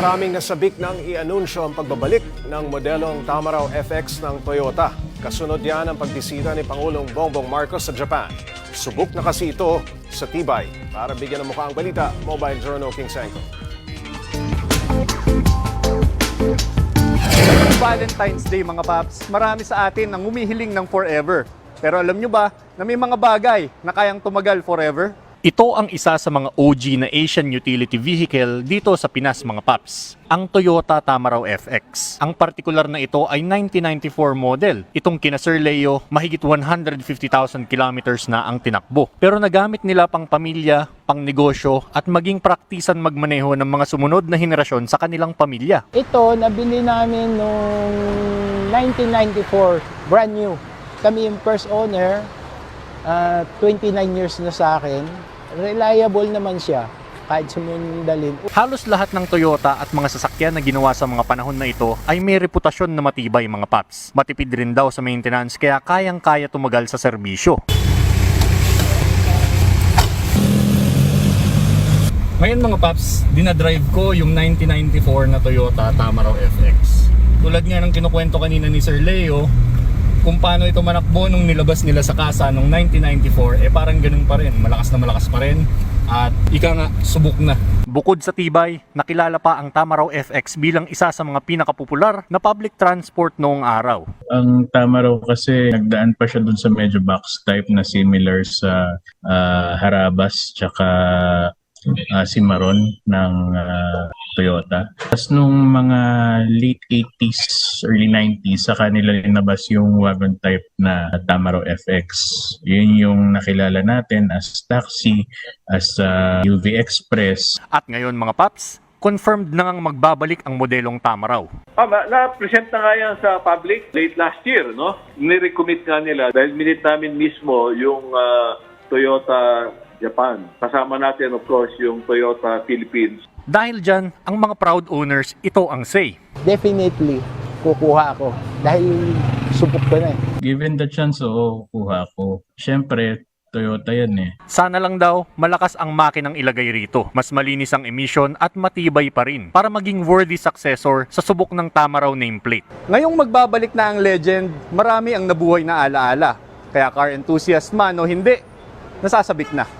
Maraming nasabik nang i-anunsyo ang pagbabalik ng modelong Tamaraw FX ng Toyota. Kasunod yan ang pagbisita ni Pangulong Bongbong Marcos sa Japan. Subok na kasi ito sa tibay. Para bigyan ng mukha ang balita, Mobile Journal King Sanko. Valentine's Day mga paps, marami sa atin ang humihiling ng forever. Pero alam nyo ba na may mga bagay na kayang tumagal forever? Ito ang isa sa mga OG na Asian utility vehicle dito sa Pinas mga paps. Ang Toyota Tamaraw FX. Ang partikular na ito ay 1994 model. Itong kina Sir Leo, mahigit 150,000 kilometers na ang tinakbo. Pero nagamit nila pang pamilya, pang negosyo at maging praktisan magmaneho ng mga sumunod na henerasyon sa kanilang pamilya. Ito, nabili namin noong 1994, brand new. Kami yung first owner, ah, 29 years na sa akin. Reliable naman siya, kahit sumundalin. Halos lahat ng Toyota at mga sasakyan na ginawa sa mga panahon na ito ay may reputasyon na matibay mga paps. Matipid rin daw sa maintenance kaya kayang-kaya tumagal sa serbisyo. Ngayon mga paps, dinadrive ko yung 1994 na Toyota Tamaraw FX. Tulad nga ng kinukwento kanina ni Sir Leo, kung paano ito manakbo nung nilabas nila sa kasa nung 1994, eh parang ganun pa rin. Malakas na malakas pa rin. At ika nga, subok na. Bukod sa tibay, nakilala pa ang Tamaraw FX bilang isa sa mga pinakapopular na public transport noong araw. Ang tama raw kasi nagdaan pa siya dun sa medyo box type na similar sa ah, Harabas tsaka ah, Cimarron ng ah, Toyota. Tapos nung mga late 80s, early 90s, sa kanila linabas yung wagon type na Tamaro FX. Yun yung nakilala natin as taxi, as ah, UV Express, At ngayon mga paps, confirmed na ngang magbabalik ang modelong Tamaraw. Ah, ma- na-present na nga yan sa public late last year, no? Nirecommit nga nila dahil minute namin mismo yung ah, Toyota Japan. Kasama natin, of course, yung Toyota Philippines. Dahil dyan, ang mga proud owners, ito ang say. Definitely, kukuha ako. Dahil subok ko na eh. Given the chance, oo, kuha ko. Siyempre, Toyota yan eh. Sana lang daw malakas ang makinang ilagay rito. Mas malinis ang emission at matibay pa rin para maging worthy successor sa subok ng Tamaraw nameplate. Ngayong magbabalik na ang legend, marami ang nabuhay na alaala. Kaya car enthusiast man o hindi, nasasabik na.